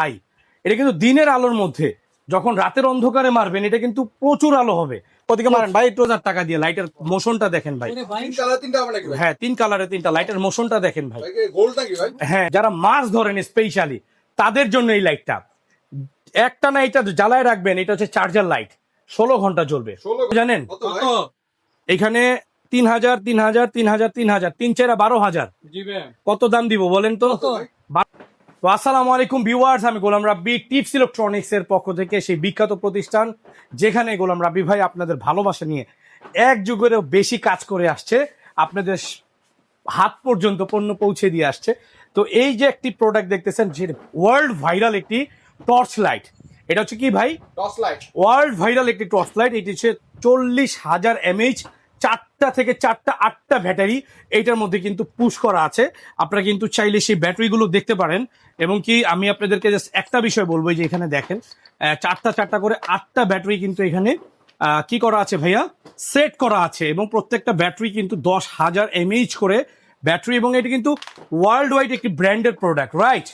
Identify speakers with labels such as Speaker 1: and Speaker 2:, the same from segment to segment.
Speaker 1: High এটা কিন্তু দিনের আলোর মধ্যে। যখন রাতের অন্ধকারে মারবেন এটা কিন্তু প্রচুর আলো হবে। ওদিকে মারেন ভাই একটু হাজার টাকা দিয়ে লাইটের মোশনটা দেখেন ভাই।
Speaker 2: তিন কালার তিনটা হবে নাকি ভাই?
Speaker 1: হ্যাঁ তিন কালারে তিনটা লাইটের মোশনটা দেখেন ভাই।
Speaker 2: ভাই গোল্ড নাকি ভাই?
Speaker 1: হ্যাঁ যারা মাছ ধরেন স্পেশালি তাদের জন্য এই লাইটটা একটা না এটা জ্বালায় রাখবেন এটা হচ্ছে চার্জার লাইট ষোলো ঘণ্টা জ্বলবে।
Speaker 2: 16
Speaker 1: জানেন?
Speaker 2: কত
Speaker 1: এখানে তিন হাজার তিন হাজার তিন হাজার তিন হাজার তিন চারা বারো হাজার। কত দাম দিব বলেন তো? তো আসসালামু আলাইকুম ভিউয়ার্স আমি গোলাম রাব্বি টিপস ইলেকট্রনিক্স এর পক্ষ থেকে সেই বিখ্যাত প্রতিষ্ঠান যেখানে গোলাম রাব্বি ভাই আপনাদের ভালোবাসা নিয়ে এক যুগেরও বেশি কাজ করে আসছে আপনাদের হাত পর্যন্ত পণ্য পৌঁছে দিয়ে আসছে। তো এই যে একটি প্রোডাক্ট দেখতেছেন যে ওয়ার্ল্ড ভাইরাল একটি টর্চ লাইট এটা হচ্ছে কি ভাই?
Speaker 2: টর্চ লাইট
Speaker 1: ওয়ার্ল্ড ভাইরাল একটি টর্চ লাইট এটি হচ্ছে চল্লিশ হাজার এমএইচ চারটা থেকে চারটা, আটটা ব্যাটারি এইটার মধ্যে কিন্তু পুশ করা আছে। আপনারা কিন্তু চাইলে সেই ব্যাটারিগুলো দেখতে পারেন। এবং কি আমি আপনাদেরকে জাস্ট একটা বিষয় বলব যে এখানে দেখেন চারটা চারটা করে আটটা ব্যাটারি কিন্তু এখানে কি করা আছে ভাইয়া? সেট করা আছে এবং প্রত্যেকটা ব্যাটারি কিন্তু দশ হাজার এমএইচ করে ব্যাটারি এবং এটা কিন্তু ওয়ার্ল্ড ওয়াইড একটি ব্র্যান্ডেড প্রোডাক্ট রাইট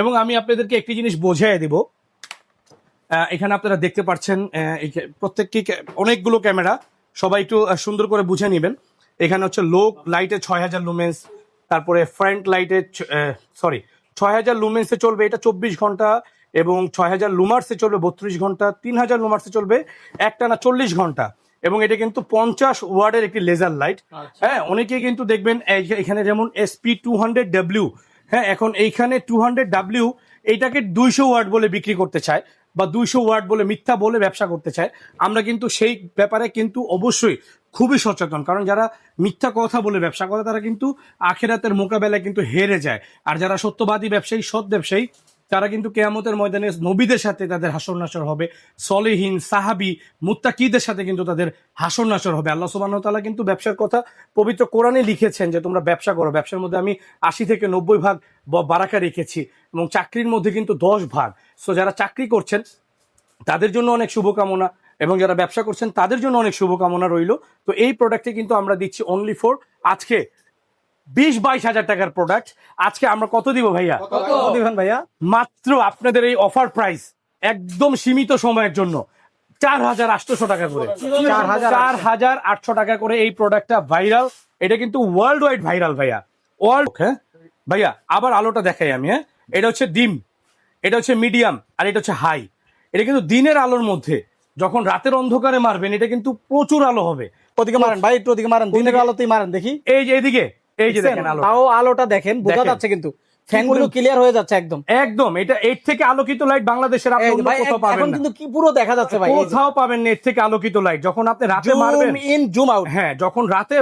Speaker 1: এবং আমি আপনাদেরকে একটি জিনিস বোঝাই দেবো। এখানে আপনারা দেখতে পাচ্ছেন প্রত্যেকটি অনেকগুলো ক্যামেরা। সবাই একটু সুন্দর করে বুঝে নেবেন। এখানে হচ্ছে লো লাইটে ছয় হাজার লুমেন্স তারপরে ফ্রন্ট লাইটে সরি ছয় হাজার লুমেন্সে চলবে এটা চব্বিশ ঘণ্টা এবং ছয় হাজার লুমার্সে চলবে বত্রিশ ঘণ্টা তিন হাজার লুমার্সে চলবে একটা না চল্লিশ ঘণ্টা। এবং এটা কিন্তু পঞ্চাশ ওয়ার্ডের একটি লেজার লাইট হ্যাঁ অনেকেই কিন্তু দেখবেন এখানে যেমন এসপি টু হান্ড্রেড ডাব্লিউ হ্যাঁ এখন এইখানে টু হান্ড্রেড ডাব্লিউ এইটাকে দুইশো ওয়ার্ড বলে বিক্রি করতে চায়। বা দুইশো ওয়ার্ড বলে মিথ্যা বলে ব্যবসা করতে চায়, আমরা কিন্তু সেই ব্যাপারে কিন্তু অবশ্যই খুবই সচেতন। কারণ যারা মিথ্যা কথা বলে ব্যবসা করে, তারা কিন্তু আখেরাতের মোকাবেলায় কিন্তু হেরে যায়। আর যারা সত্যবাদী ব্যবসায়ী, সৎ ব্যবসায়ী তারা কিন্তু কেয়ামতের ময়দানে নবীদের সাথে তাদের হাসর নাসর হবে, সলেহীন সাহাবি মুত্তাকিদের সাথে কিন্তু তাদের হাসর নাসর হবে। আল্লাহ সুবাহ তাআলা কিন্তু ব্যবসার কথা পবিত্র কোরআনে লিখেছেন যে, তোমরা ব্যবসা করো। ব্যবসার মধ্যে আমি আশি থেকে নব্বই ভাগ বারাকা রেখেছি এবং চাকরির মধ্যে কিন্তু দশ ভাগ। সো যারা চাকরি করছেন, তাদের জন্য অনেক শুভকামনা এবং যারা ব্যবসা করছেন, তাদের জন্য অনেক শুভকামনা রইল। তো এই প্রোডাক্টে কিন্তু আমরা দিচ্ছি অনলি ফর আজকে। বিশ বাইশ হাজার টাকার প্রোডাক্ট আজকে আমরা কত দিব ভাইয়া?
Speaker 2: কত
Speaker 1: দিবেন ভাইয়া? মাত্র আপনাদের এই অফার প্রাইস একদম সীমিত সময়ের জন্য। চার হাজার আটশোশো টাকা করে। চার হাজার চার হাজার আটশো টাকা করে এই প্রোডাক্টটা ভাইরাল এটা কিন্তু ওয়ার্ল্ড ওয়াইড ভাইরাল ভাইয়া। ওয়ার্ল্ড হ্যাঁ ভাইয়া আবার আলোটা দেখাই আমি হ্যাঁ? এটা হচ্ছে ডিম। এটা হচ্ছে মিডিয়াম আর এটা হচ্ছে হাই এটা কিন্তু দিনের আলোর মধ্যে। যখন রাতের অন্ধকারে মারবেন এটা কিন্তু প্রচুর আলো হবে।
Speaker 3: ওদিকে মারেন। ভাই একটু ওদিকে মারেন। দিনের আলোতেই মারেন দেখি।
Speaker 1: এই যে এদিকে। এই যে দেখেন আলো
Speaker 3: তাও আলোটা দেখেন বোঝা যাচ্ছে কিন্তু ফ্যানগুলো ক্লিয়ার হয়ে যাচ্ছে একদম।
Speaker 1: একদম এটা এর থেকে আলোকিত লাইট বাংলাদেশের আপনি অন্য কোথাও পাবেন
Speaker 3: এখন কিন্তু কি পুরো দেখা যাচ্ছে ভাই
Speaker 1: কোথাও পাবেন না এর থেকে আলোকিত লাইট যখন আপনি রাতে মারবেন
Speaker 3: জুম ইন জুম আউট
Speaker 1: হ্যাঁ যখন রাতে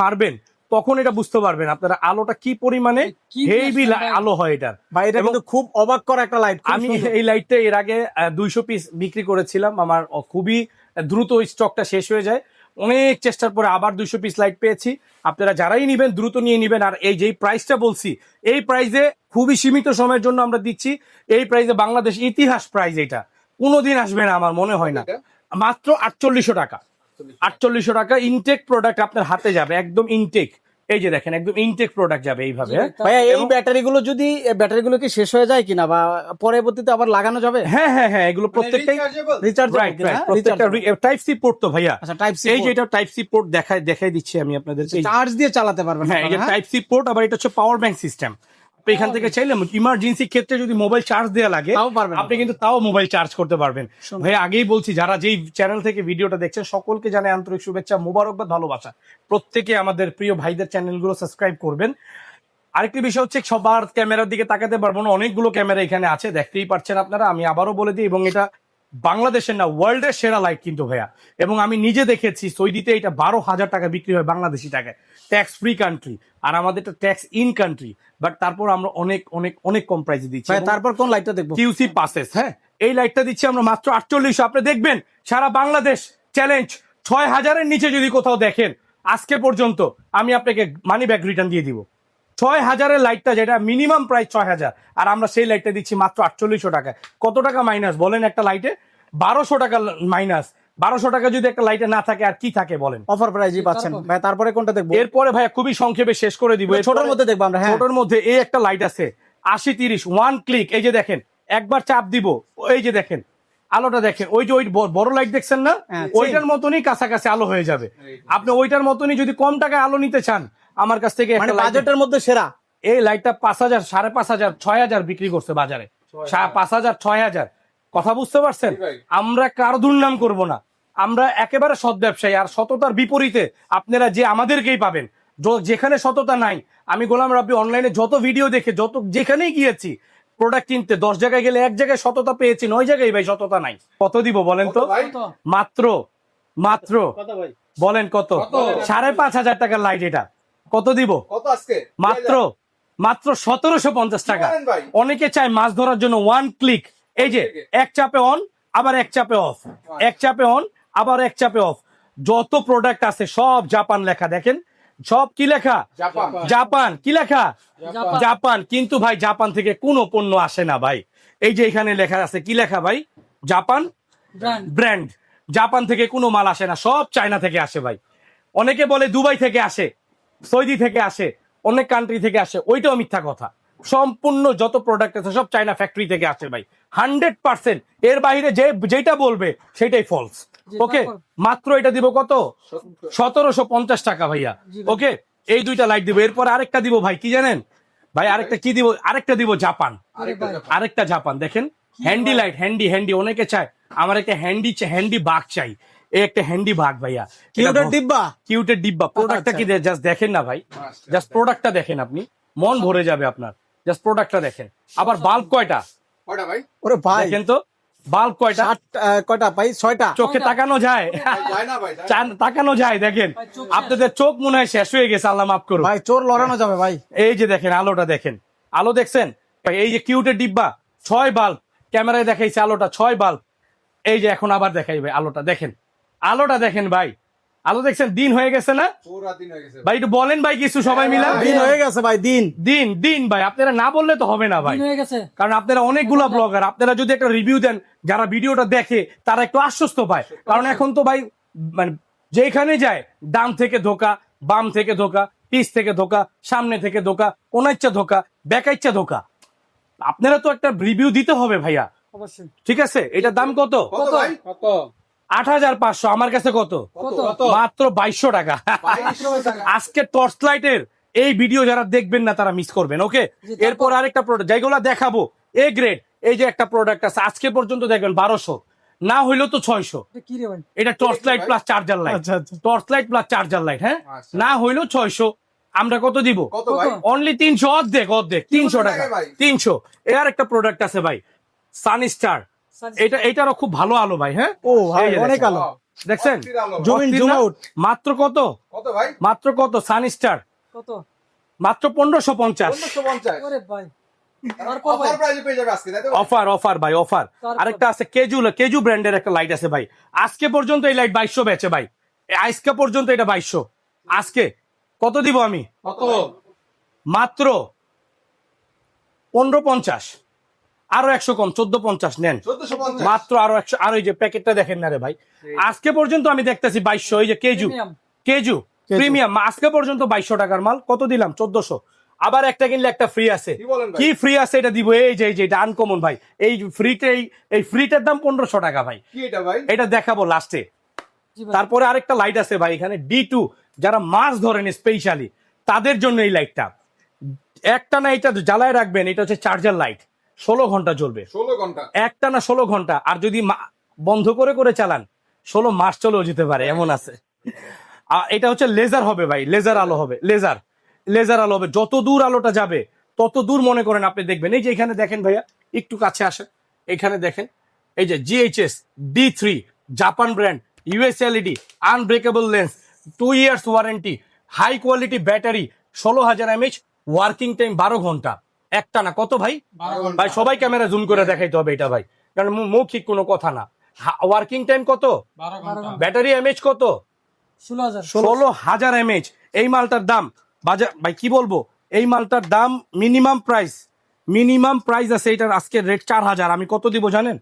Speaker 1: মারবেন তখন এটা বুঝতে পারবেন আপনারা আলোটা কি পরিমাণে হেভি আলো হয় এটার।
Speaker 3: ভাই এটা কিন্তু খুব অবাক করা একটা লাইট
Speaker 1: আমি এই লাইটটা এর আগে দুইশো পিস বিক্রি করেছিলাম। আমার খুবই দ্রুত স্টকটা শেষ হয়ে যায়। অনেক চেষ্টার পরে আবার দুইশো পিস লাইট পেয়েছি। আপনারা যারাই নেবেন দ্রুত নিয়ে নেবেন। আর এই যেই প্রাইসটা বলছি এই প্রাইজে খুবই সীমিত সময়ের জন্য আমরা দিচ্ছি। এই প্রাইজে বাংলাদেশ ইতিহাস প্রাইজ এটা। কোনোদিন আসবে না আমার মনে হয় না। মাত্র আটচল্লিশশো টাকা। আটচল্লিশশো টাকা। ইনটেক প্রোডাক্ট আপনার হাতে যাবে একদম ইনটেক এই যে দেখেন একদম ইনটেক প্রোডাক্ট যাবে এইভাবে হ্যাঁ?
Speaker 3: ভাইয়া এই
Speaker 1: ব্যাটারিগুলো
Speaker 3: ব্যাটারি গুলো যদি ব্যাটারি গুলো কি শেষ হয়ে যায় কিনা বা পরবর্তীতে আবার লাগানো যাবে?
Speaker 1: হ্যাঁ হ্যাঁ হ্যাঁ এগুলো প্রত্যেকটাই
Speaker 2: Rechargeable?
Speaker 3: রিচার্জ
Speaker 1: প্রত্যেকটা টাইপ সি পোর্ট তো ভাইয়া।
Speaker 3: আচ্ছা টাইপ সি
Speaker 1: এই যে এটা টাইপ সি পোর্ট দেখাই দেখাই দিচ্ছি আমি আপনাদের
Speaker 3: চার্জ দিয়ে চালাতে পারবেন
Speaker 1: হ্যাঁ এই যে টাইপ সি পোর্ট আবার এটা হচ্ছে পাওয়ার ব্যাংক সিস্টেম আপনি এখান থেকে চাইলে ইমার্জেন্সি ক্ষেত্রে যদি মোবাইল চার্জ দেওয়া লাগে
Speaker 3: তাও পারবেন
Speaker 1: আপনি কিন্তু তাও মোবাইল চার্জ করতে পারবেন। ভাই আগেই বলছি যারা যেই চ্যানেল থেকে ভিডিওটা দেখছেন সকলকে জানাই আন্তরিক শুভেচ্ছা মোবারক বা ভালোবাসা। প্রত্যেকে আমাদের প্রিয় ভাইদের চ্যানেলগুলো সাবস্ক্রাইব করবেন। আরেকটি বিষয় হচ্ছে সবার ক্যামেরার দিকে তাকাতে পারব না। অনেকগুলো ক্যামেরা এখানে আছে দেখতেই পারছেন আপনারা। আমি আবারও বলে দিই এবং এটা বাংলাদেশের না ওয়ার্ল্ডের সেরা লাইট কিন্তু ভাইয়া। এবং আমি নিজে দেখেছি সৌদিতে এটা বারো হাজার টাকা বিক্রি হয় বাংলাদেশি টাকায়। ট্যাক্স ফ্রি কান্ট্রি আর আমাদের তো ট্যাক্স ইন কান্ট্রি বাট তারপর আমরা অনেক অনেক অনেক কম প্রাইসে দিচ্ছি।
Speaker 3: তারপর কোন লাইটটা দেখব?
Speaker 1: কিউসি পাসেস হ্যাঁ? এই লাইটটা দিচ্ছি আমরা মাত্র আটচল্লিশশো। আপনি দেখবেন সারা বাংলাদেশ চ্যালেঞ্জ ছয় হাজারের নিচে যদি কোথাও দেখেন আজকে পর্যন্ত আমি আপনাকে মানি ব্যাগ রিটার্ন দিয়ে দিব। ছয় হাজারের লাইটটা যেটা মিনিমাম প্রায় ছয় হাজার আর আমরা সেই লাইটটা দিচ্ছি মাত্র আটচল্লিশশো টাকায়। কত টাকা মাইনাস বলেন একটা লাইটে বারোশো টাকা মাইনাস বারোশো টাকা যদি একটা লাইটে না থাকে আর কি থাকে বলেন?
Speaker 3: অফার প্রাইজই পাচ্ছেন। ভাই তারপরে কোনটা দেখব?
Speaker 1: এরপরে ভাইয়া খুবই সংক্ষেপে শেষ করে দিব।
Speaker 3: ছোটর মধ্যে দেখব আমরা হ্যাঁ।
Speaker 1: ছোটর মধ্যে এই একটা লাইট আছে আশি তিরিশ ওয়ান ক্লিক এই যে দেখেন একবার চাপ দিব এই যে দেখেন আলোটা দেখেন ওই যে ওই বড় লাইট দেখছেন না?
Speaker 3: হ্যাঁ,
Speaker 1: ওইটার মতনই কাছাকাছি আলো হয়ে যাবে। আপনি ওইটার মতনই যদি কম টাকায় আলো নিতে চান আমার কাছ থেকে
Speaker 3: মানে বাজেটের মধ্যে সেরা?
Speaker 1: এই লাইটটা পাঁচ হাজার সাড়ে পাঁচ হাজার ছয় হাজার বিক্রি করছে বাজারে। পাঁচ হাজার ছয় হাজার। কথা বুঝতে পারছেন? আমরা কার দুর্নাম করব না। আমরা একেবারে সৎ ব্যবসায়ী আর সততার বিপরীতে আপনারা যে আমাদেরকেই পাবেন যেখানে সততা নাই আমি গোলাম রাব্বি অনলাইনে যত ভিডিও দেখে যত যেখানেই গিয়েছি প্রোডাক্ট কিনতে দশ জায়গায় গেলে এক জায়গায় সততা পেয়েছি নয় জায়গায় ভাই সততা নাই। কত দিব বলেন তো? মাত্র মাত্র। বলেন কত? সাড়ে পাঁচ হাজার টাকার লাইট এটা। কত দিব?
Speaker 2: কত আজকে?
Speaker 1: মাত্র মাত্র সতেরোশো পঞ্চাশ টাকা। অনেকে চায় মাছ ধরার জন্য ওয়ান ক্লিক এই যে এক চাপে অন আবার এক চাপে অফ এক চাপে অন আবার এক চাপে অফ যত প্রোডাক্ট আছে সব জাপান লেখা। দেখেন সব কি লেখা?
Speaker 2: জাপান।
Speaker 1: জাপান। কি লেখা? জাপান। কিন্তু ভাই জাপান থেকে কোনো পণ্য আসে না ভাই। এই যে এখানে লেখা আছে কি লেখা ভাই? জাপান? ব্র্যান্ড জাপান থেকে কোনো মাল আসে না সব চায়না থেকে আসে ভাই। অনেকে বলে দুবাই থেকে আসে। সৌদি থেকে আসে অনেক কান্ট্রি থেকে আসে ওইটাও মিথ্যা কথা। সম্পূর্ণ যত প্রোডাক্ট আছে সব চায়না ফ্যাক্টরি থেকে আসে ভাই। হান্ড্রেড পার্সেন্ট এর বাইরে যে যেটা বলবে সেটাই ফলস ওকে মাত্র এটা দিব কত? সতেরোশো পঞ্চাশ টাকা ভাইয়া। ওকে এই দুইটা লাইট দিব। এরপর আরেকটা দিব ভাই কি জানেন? ভাই আরেকটা কি দিব? আরেকটা দিব জাপান
Speaker 2: আরেকটা জাপান।
Speaker 1: আরেকটা জাপান দেখেন? হ্যান্ডি লাইট হ্যান্ডি হ্যান্ডি অনেকে চায় আমার একটা হ্যান্ডি হ্যান্ডি বাঘ চাই। এই একটা হ্যান্ডি বাঘ ভাইয়া।
Speaker 3: কিউটের ডিব্বা?
Speaker 1: কিউটের ডিব্বা। প্রোডাক্টটা কি জাস্ট দেখেন না ভাই।
Speaker 2: আচ্ছা,
Speaker 1: জাস্ট প্রোডাক্টটা দেখেন। আপনি। মন ভরে যাবে আপনার। জাস্ট প্রোডাক্টটা দেখেন। আবার বাল্ব কয়টা?
Speaker 2: কয়টা ভাই?
Speaker 3: ওরে ভাই।
Speaker 1: দেখেন তো। বাল্ব কয়টা?
Speaker 3: কয়টা ভাই? ছয়টা।
Speaker 1: চোখে তাকানো যায়।
Speaker 2: যায় না ভাই
Speaker 1: চান- তাকানো যায় দেখেন। আপনাদের চোখ মনে হয় শেষ হয়ে গেছে আল্লাহ মাফ করুন
Speaker 3: ভাই চোর লড়ানো যাবে ভাই।
Speaker 1: এই যে দেখেন আলোটা দেখেন। আলো দেখছেন? এই যে কিউটের ডিব্বা। ছয় বাল্ব ক্যামেরায় দেখাইছে আলোটা ছয় বাল্ব এই যে এখন আবার দেখাইবে আলোটা। দেখেন। আলোটা দেখেন ভাই। আলো দেখছেন? দিন হয়ে গেছে না?
Speaker 2: পুরা দিন হয়ে গেছে।
Speaker 1: ভাই একটু বলেন ভাই কিছু সবাই মিলা।
Speaker 3: দিন হয়ে গেছে ভাই দিন।
Speaker 1: দিন দিন ভাই। আপনারা না বললে তো হবে না ভাই। কারণ আপনারা অনেকগুলা ব্লগার আপনারা যদি একটা রিভিউ দেন যারা ভিডিওটা দেখে তারা একটু আশ্বস্ত পায়। কারণ এখন তো ভাই মানে যেখানে যায় ডান থেকে ধোকা বাম থেকে ধোকা পিস থেকে ধোকা সামনে থেকে ধোকা কোনাইচ্ছা ধোকা বেকাইচ্ছা ধোকা। আপনারা তো একটা রিভিউ দিতে হবে ভাইয়া। ঠিক আছে? এটার দাম কত?
Speaker 2: কত ভাই? কত?
Speaker 1: আট হাজার পাঁচশো। আমার কাছে কত? মাত্র বাইশশো টাকা। আজকে টর্চ লাইটের এই ভিডিও যারা দেখবেন না তারা মিস করবেন ওকে এরপর আরেকটা প্রোডাক্ট যেগুলো দেখাবো এ গ্রেড এই যে একটা প্রোডাক্ট আছে আজকে পর্যন্ত দেখবেন বারোশো। না হইলেও তো ছয়শো। এটা torch light plus charger light. Torch light plus charger light হ্যাঁ?
Speaker 2: আচ্ছা।
Speaker 1: না হইলেও ছয়শো। আমরা কত দিব? অনলি তিনশো অর্ধেক অর্ধেক। তিনশো টাকা।
Speaker 2: টাকা
Speaker 1: তিনশো। এর একটা প্রোডাক্ট আছে ভাই সান স্টার এটা এটারও খুব ভালো আলো ভাই হ্যাঁ?
Speaker 3: ও ভাই অনেক আলো।
Speaker 1: দেখছেন?
Speaker 2: অস্থির
Speaker 3: জুম? আউট।
Speaker 1: মাত্র কত?
Speaker 2: কত ভাই?
Speaker 1: মাত্র কত? সান স্টার মাত্র পনেরোশো পঞ্চাশ।
Speaker 2: অফার প্রাইজে পেয়ে যাবে আজকে
Speaker 1: অফার অফার ভাই? অফার? আরেকটা আছে কেজু কেজু ব্র্যান্ডের একটা লাইট আছে ভাই। আজকে পর্যন্ত এই লাইট বাইশশো বেচে ভাই। আজকে পর্যন্ত এটা বাইশশো। আজকে কত দিব আমি?
Speaker 2: কত?
Speaker 1: মাত্র পনেরো পঞ্চাশ। আরও একশো কম চোদ্দ পঞ্চাশ নেন। মাত্র আরও একশো আর ওই যে প্যাকেটটা দেখেন না রে ভাই। আজকে পর্যন্ত আমি দেখতেছি বাইশশো এই যে কেজু। কেজু প্রিমিয়াম। আজকে পর্যন্ত বাইশশো টাকার মাল। কত দিলাম? চোদ্দশো। আবার একটা কিনলে একটা ফ্রি আছে।
Speaker 2: কি বলেন ভাই?
Speaker 1: কি ফ্রি আছে এটা দিব? এই যে এই যে এটা আনকমন ভাই। এই ফ্রিতে এই ফ্রিটার দাম পনেরোশো টাকা ভাই।
Speaker 2: এটা ভাই?
Speaker 1: এটা দেখাবো লাস্টে তারপরে আরেকটা লাইট আছে ভাই এখানে ডি টু যারা মাছ ধরেন স্পেশালি তাদের জন্য এই লাইটটা একটা না এটা জ্বালায় রাখবেন এটা হচ্ছে চার্জার লাইট ষোলো ঘণ্টা চলবে।
Speaker 2: ষোলো ঘণ্টা।
Speaker 1: একটা না ষোলো ঘণ্টা। আর যদি বন্ধ করে করে চালান ষোলো মাস চলেও যেতে পারে এমন আছে। আর এটা হচ্ছে লেজার হবে ভাই লেজার আলো হবে লেজার। লেজার আলো হবে। যত দূর আলোটা যাবে তত দূর মনে করেন আপনি দেখবেন। এই যে এখানে দেখেন ভাইয়া একটু কাছে আসেন। এখানে দেখেন এই যে GHS D three Japan brand US LED unbreakable lens two years warranty high quality battery ষোলো হাজার এমএইচ ওয়ার্কিং টাইম বারো ঘণ্টা। একটা না। কত ভাই? ভাই সবাই ক্যামেরা জুম করে দেখাইতে হবে এটা ভাই। কারণ মৌখিক কোনো কথা না। ওয়ার্কিং টাইম কত? ব্যাটারি এমএইচ কত?
Speaker 4: ষোলো হাজার।
Speaker 1: ষোলো। হাজার এই মালটার দাম বাজার ভাই কি বলব? এই মালটার দাম মিনিমাম প্রাইস মিনিমাম প্রাইস আছে এটার আজকে রেট চার হাজার। আমি কত দিব জানেন?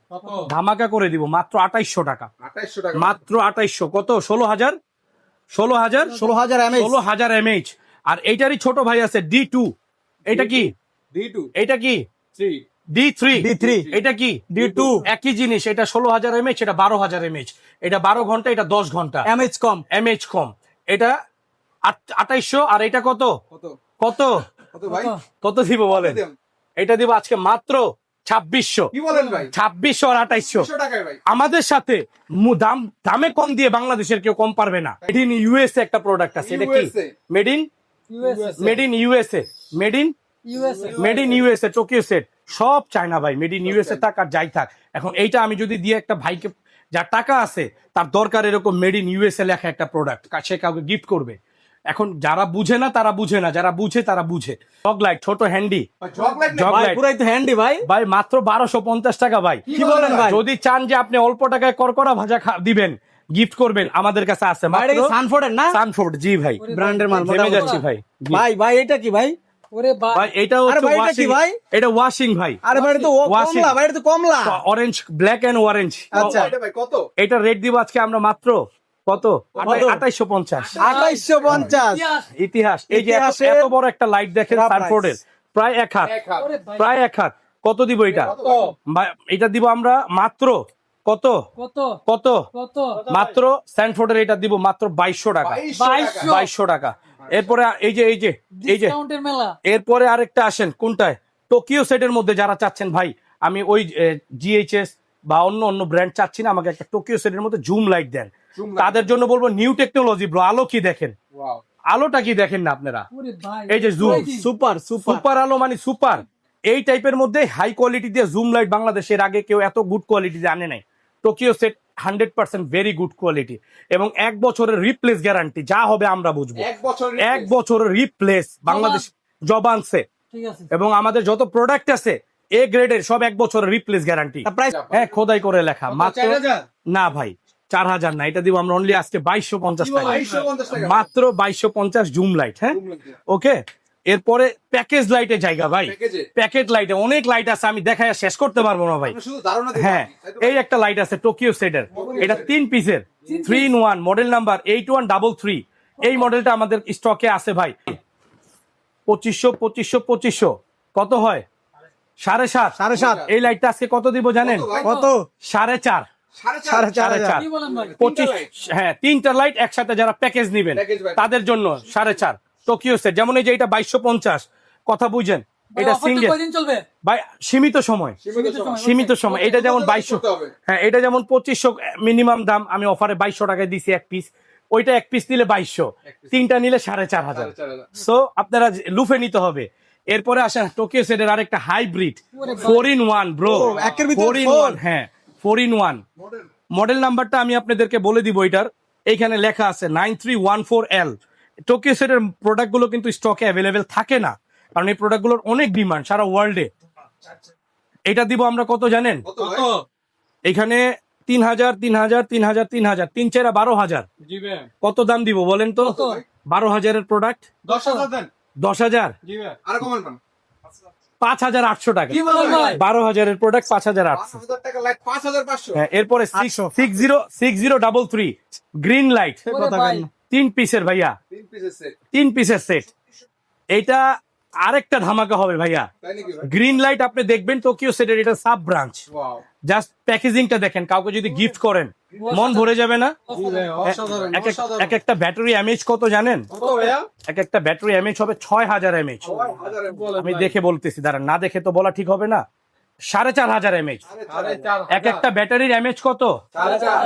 Speaker 1: ধামাকা করে দিব মাত্র আঠাইশশো টাকা। মাত্র আঠাইশশো। কত? ষোলো হাজার? ষোলো হাজার?
Speaker 3: ষোলো হাজার
Speaker 1: ষোলো হাজার এমএইচ আর এইটারই ছোট ভাই আছে ডি টু এটা কি? এটা কি?
Speaker 2: থ্রি
Speaker 1: ডি থ্রি এটা কি? ডি টু একই জিনিস এটা ষোলো হাজার এমএচ এটা বারো হাজার এমএচ এটা বারো ঘণ্টা এটা দশ ঘণ্টা।
Speaker 3: এমএইচ কম।
Speaker 1: এমএচ কম। এটা আঠাইশশো আর এটা কত?
Speaker 2: কত?
Speaker 1: কত?
Speaker 2: কত ভাই?
Speaker 1: কত? দিব বলেন? এটা দিব আজকে মাত্র ছাব্বিশশো।
Speaker 2: কি বলেন ভাই?
Speaker 1: ছাব্বিশশো আর আঠাইশশো
Speaker 2: 200 টাকায় ভাই।
Speaker 1: আমাদের সাথে দাম দামে কম দিয়ে বাংলাদেশের কেউ কম পারবে না। মেড ইন ইউএসএ একটা প্রোডাক্ট আছে। এটা কি? Made in made in USA made in made in USA Tokyo set সব চায়না ভাই মেড ইন ইউএসএ থাক আর যাই থাক। এখন এইটা আমি যদি দিয়ে একটা ভাইকে যার টাকা আছে তার দরকার এরকম মেড ইন ইউএসএ লেখা একটা প্রোডাক্ট সে কাউকে গিফট করবে। এখন যারা বুঝে না তারা বুঝে না যারা বুঝে তারা বুঝে। জগ লাইট ছোট হ্যান্ডি
Speaker 3: পুরাই তো হ্যান্ডি ভাই।
Speaker 1: ভাই মাত্র বারোশো পঞ্চাশ টাকা ভাই।
Speaker 3: কি বলেন ভাই?
Speaker 1: যদি চান যে আপনি অল্প টাকায় করকরা ভাজা দিবেন গিফট করবেন আমাদের কাছে আছে
Speaker 3: সানফোর্ডের না?
Speaker 1: সানফোর্ড জি ভাই।
Speaker 3: ব্র্যান্ডের মাল
Speaker 1: যাচ্ছি ভাই।
Speaker 3: ভাই ভাই এটা কি ভাই?
Speaker 4: ওরে
Speaker 1: ভাই এটা
Speaker 3: আরে
Speaker 1: হচ্ছে
Speaker 3: ভাই, এটা কি
Speaker 1: ওয়াশিং
Speaker 3: ভাই?
Speaker 1: এটা ওয়াশিং ভাই।
Speaker 3: আরে ভাই তো কমলা ভাই তো কমলা।
Speaker 1: অরেঞ্জ ব্ল্যাক এন্ড অরেঞ্জ
Speaker 3: আচ্ছা।
Speaker 2: এটা ভাই কত?
Speaker 1: এটা রেট দিব আজকে আমরা মাত্র কত? আঠাইশো পঞ্চাশ।
Speaker 3: আঠাইশো পঞ্চাশ।
Speaker 4: ইতিহাস।
Speaker 1: এই যে এত-
Speaker 3: ইতিহাসের
Speaker 1: বড় একটা লাইট দেখেন সানফোর্ডের প্রায় এক হাত। প্রায় এক হাত। কত দিব এটা? এটা দিব আমরা মাত্র কত?
Speaker 4: কত?
Speaker 1: কত?
Speaker 4: কত?
Speaker 1: মাত্র স্যান্ডফোর্ডের এটা দিব মাত্র বাইশশো টাকা। বাইশশো টাকা। এরপরে এই যে এই যে এই যে। এরপরে আরেকটা আসেন কোনটায়? টোকিও সেটের মধ্যে যারা চাচ্ছেন ভাই আমি ওই জিএইচএস বা অন্য অন্য ব্র্যান্ড চাচ্ছি না আমাকে একটা টোকিও সেটের মধ্যে জুম লাইট দেন। তাদের জন্য বলব নিউ টেকনোলজি ব্রো আলো কি দেখেন? আলোটা কি দেখেন না আপনারা? এই যে
Speaker 4: জুম
Speaker 3: সুপার সুপার
Speaker 1: সুপার আলো মানে সুপার এই টাইপের মধ্যে হাই কোয়ালিটি দিয়ে জুম লাইট বাংলাদেশের আগে কেউ এত গুড কোয়ালিটি আনে নাই। Tokyo set hundred percent very good quality এবং এক বছরের রিপ্লেস গ্যারান্টি যা হবে আমরা বুঝব।
Speaker 2: এক
Speaker 1: বছরের রিপ্লেস। বাংলাদেশ এবং আমাদের যত প্রোডাক্ট আছে এ গ্রেডের সব এক বছরের রিপ্লেস গ্যারান্টি
Speaker 3: প্রাইস
Speaker 1: হ্যাঁ খোদাই করে লেখা। মাত্র না ভাই চার হাজার না এটা দিব আমরা অনলি আজকে বাইশশো পঞ্চাশ টাকা।
Speaker 2: 2250
Speaker 1: মাত্র বাইশশো পঞ্চাশ জুম লাইট হ্যাঁ? ওকে এরপরে প্যাকেজ লাইটের জায়গা ভাই।
Speaker 2: প্যাকেজে
Speaker 1: প্যাকেট লাইটে অনেক লাইট আছে আমি দেখায় শেষ করতে পারব না ভাই। হ্যাঁ এই একটা লাইট আছে টোকিও সেটের এটা তিন পিসের three in one model number eight one double three এই মডেলটা আমাদের স্টকে আছে ভাই। পঁচিশশো পঁচিশশো পঁচিশশো। কত হয়? সাড়ে সাত।
Speaker 3: সাড়ে সাত।
Speaker 1: এই লাইটটা আজকে কত দিব জানেন?
Speaker 2: কত
Speaker 1: সাড়ে চার। পঁচিশ হ্যাঁ তিনটা লাইট একসাথে যারা প্যাকেজ নিবেন তাদের জন্য সাড়ে চার। টোকিও সেট যেমন এই যে এটা বাইশশো পঞ্চাশ কথা বুঝেন এটা সিঙ্গেল ভাই সীমিত সময়।
Speaker 2: সীমিত সময়
Speaker 1: এটা যেমন বাইশশো হ্যাঁ এটা যেমন পঁচিশশো মিনিমাম দাম আমি অফারে বাইশশো টাকায় দিছি এক পিস ওইটা এক পিস নিলে বাইশশো। তিনটা নিলে সাড়ে চার হাজার। সো আপনারা লুফে নিতে হবে। এরপরে আসেন টোকিও সেটের আরেকটা hybrid. Four in one bro four in one হ্যাঁ ফোর ইন ওয়ান মডেল নাম্বারটা আমি আপনাদেরকে বলে দিব এটার এইখানে লেখা আছে nine three one four L Tokyo সেটের প্রোডাক্টগুলো কিন্তু স্টকে অ্যাভেলেবেল থাকে না। কারণ এই প্রোডাক্টগুলোর অনেক ডিমান্ড সারা ওয়ার্ল্ডে এটা দিব আমরা কত জানেন? এখানে তিন হাজার তিন হাজার তিন হাজার তিন হাজার তিন চারা বারো হাজার। কত দাম দিব বলেন তো? বারো হাজারের প্রোডাক্ট
Speaker 2: দশ হাজার
Speaker 1: পাঁচ হাজার আটশো টাকা। বারো হাজারের প্রোডাক্ট পাঁচ হাজার আটশো।
Speaker 2: টাকা পাঁচ হাজার পাঁচশো।
Speaker 1: হ্যাঁ এরপরে six zero six zero double three green light? তিন পিসের ভাইয়া।
Speaker 2: তিন পিসের সেট
Speaker 1: তিন পিসের সেট এইটা আরেকটা ধামাকা হবে ভাইয়া। গ্রিন লাইট আপনি দেখবেন টোকিও সেটের এটা সাব ব্রাঞ্চ
Speaker 2: ওয়াও
Speaker 1: জাস্ট প্যাকেজিংটা দেখেন কাউকে যদি গিফট করেন মন ভরে যাবে না? এক এক- এক একটা ব্যাটারি এমএইচ কত জানেন? এক একটা ব্যাটারি এমএইচ হবে ছয় হাজার এমএইচ আমি দেখে বলতেছি দাঁড়ান না দেখে তো বলা ঠিক হবে না। সাড়ে চার হাজার এমএইচ এক একটা ব্যাটারির এমএইচ কত?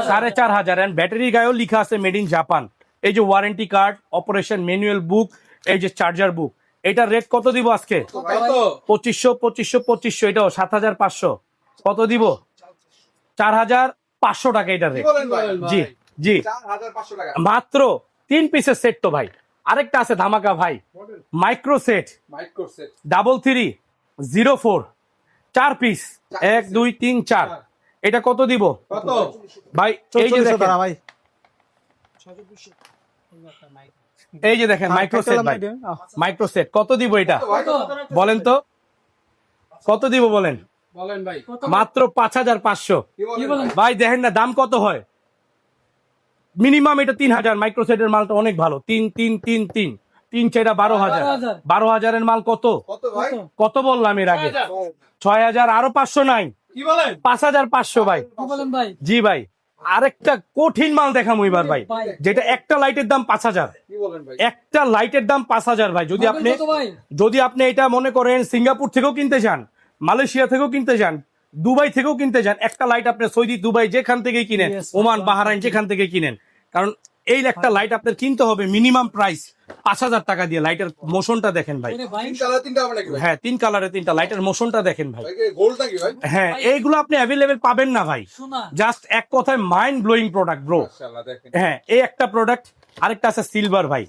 Speaker 2: সাড়ে চার
Speaker 1: হাজার। এন্ড ব্যাটারি গায়েও লিখা আছে মেড ইন জাপান এই যে warranty card operation manual book এই যে চার্জার বুক এটার রেট কত দিব আজকে? পঁচিশশো পঁচিশশো পঁচিশশো এটাও সাত হাজার পাঁচশো। কত দিব? চার হাজার পাঁচশো টাকা এটার রেট জি জি। মাত্র তিন পিসের সেট তো ভাই। আরেকটা আছে ধামাকা ভাই। Micro set
Speaker 2: micro set
Speaker 1: double three zero four চার পিস এক দুই তিন চার। এটা কত দিব?
Speaker 2: কত?
Speaker 1: ভাই এই যে
Speaker 3: ভাই।
Speaker 1: এই যে দেখেন মাইক্রো সেট ভাই। মাইক্রো সেট কত দিব এটা? বলেন তো। কত দিব বলেন?
Speaker 2: বলেন ভাই।
Speaker 1: মাত্র পাঁচ হাজার পাঁচশো। ভাই দেখেন না দাম কত হয়? মিনিমাম এটা তিন হাজার। মাইক্রো সেটের মালটা অনেক ভালো। তিন তিন তিন তিন। তিন চারটা বারো হাজার। বারো হাজারের মাল কত?
Speaker 2: কত ভাই?
Speaker 1: কত বললাম এর আগে? ছয় হাজার আরও পাঁচশো নাই।
Speaker 2: কি বলেন?
Speaker 1: পাঁচ হাজার পাঁচশো ভাই।
Speaker 4: কি বলেন ভাই?
Speaker 1: জি ভাই। আরেকটা কঠিন মাল দেখামু এবার ভাই। যেটা একটা লাইটের দাম পাঁচ হাজার। একটা লাইটের দাম পাঁচ হাজার ভাই। যদি আপনি যদি আপনি এটা মনে করেন সিঙ্গাপুর থেকেও কিনতে চান মালয়েশিয়া থেকেও কিনতে চান দুবাই থেকেও কিনতে চান একটা লাইট আপনি সৌদি দুবাই যেখান থেকে কিনেন ওমান বাহারাইন যেখান থেকে কিনেন। কারণ এই একটা লাইট আপনার কিনতে হবে মিনিমাম প্রাইস পাঁচ হাজার টাকা দিয়ে লাইটের মোশনটা দেখেন ভাই।
Speaker 4: ওরে
Speaker 2: তিন কালার তিনটা হবে নাকি ভাই?
Speaker 1: হ্যাঁ তিন কালারে তিনটা লাইটের মোশনটা দেখেন ভাই। হ্যাঁ এইগুলো আপনি অ্যাভেলেবেল পাবেন না ভাই। জাস্ট এক কথায় মাইন্ড ব্লোয়িং প্রোডাক্ট ব্রো হ্যাঁ এই একটা প্রোডাক্ট আরেকটা আছে সিলভার ভাই।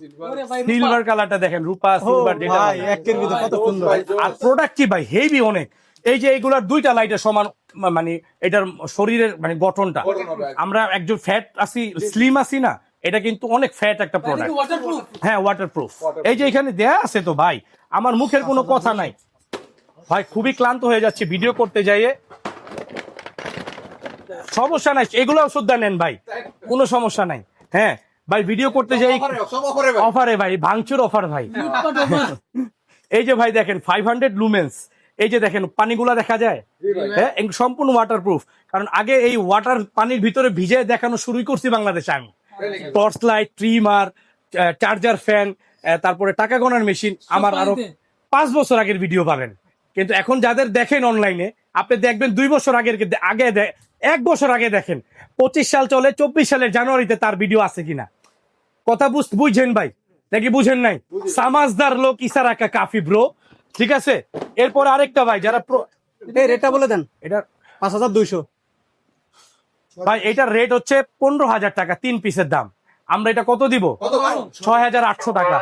Speaker 1: সিলভার কালারটা দেখেন রূপা সিলভার
Speaker 3: কত সুন্দর।
Speaker 1: আর প্রোডাক্ট কি ভাই? হেভি অনেক। এই যে এইগুলার দুইটা লাইটের সমান মানে এটার শরীরের মানে গঠনটা। আমরা একজন ফ্যাট আছি স্লিম আছি না। এটা কিন্তু অনেক ফ্যাট একটা প্রোডাক্ট হ্যাঁ ওয়াটারপ্রুফ এই যে এখানে দেয়া আছে তো ভাই আমার মুখের কোনো কথা নাই। ভাই খুবই ক্লান্ত হয়ে যাচ্ছে ভিডিও করতে যাইয়ে। সমস্যা নাই এগুলো ওষুধ নেন ভাই কোনো সমস্যা নাই। হ্যাঁ ভাই ভিডিও করতে যাই
Speaker 2: অফারে ভাই।
Speaker 1: ভাঙচুর অফার ভাই। এই যে ভাই দেখেন ফাইভ হান্ড্রেড লুমেন্স এই যে দেখেন পানিগুলা দেখা যায়? হ্যাঁ সম্পূর্ণ ওয়াটারপ্রুফ কারণ আগে এই ওয়াটার পানির ভিতরে ভিজে দেখানো শুরুই করছি বাংলাদেশে আমি? Torch light trimmer charger fan তারপরে টাকা গোনার মেশিন আমার
Speaker 4: আরও
Speaker 1: পাঁচ বছর আগের ভিডিও পাবেন। কিন্তু এখন যাদের দেখেন অনলাইনে আপনি দেখবেন দুই বছর আগের আগে এক বছর আগে দেখেন পঁচিশ সাল চলে চব্বিশ সালের জানুয়ারিতে তার ভিডিও আছে কিনা। কথা বুঝ- বুঝছেন ভাই নাকি বুঝেন নাই? সামাজদার লোক ইসারাকা কাফি ব্রো ঠিক আছে? এরপর আরেকটা ভাই যারা
Speaker 3: এই বলে দেন।
Speaker 1: এটা
Speaker 3: পাঁচ হাজার দুইশো।
Speaker 1: ভাই এটার রেট হচ্ছে পনেরো হাজার টাকা তিন পিসের দাম। আমরা এটা কত দিব? ছয় হাজার আটশো টাকা।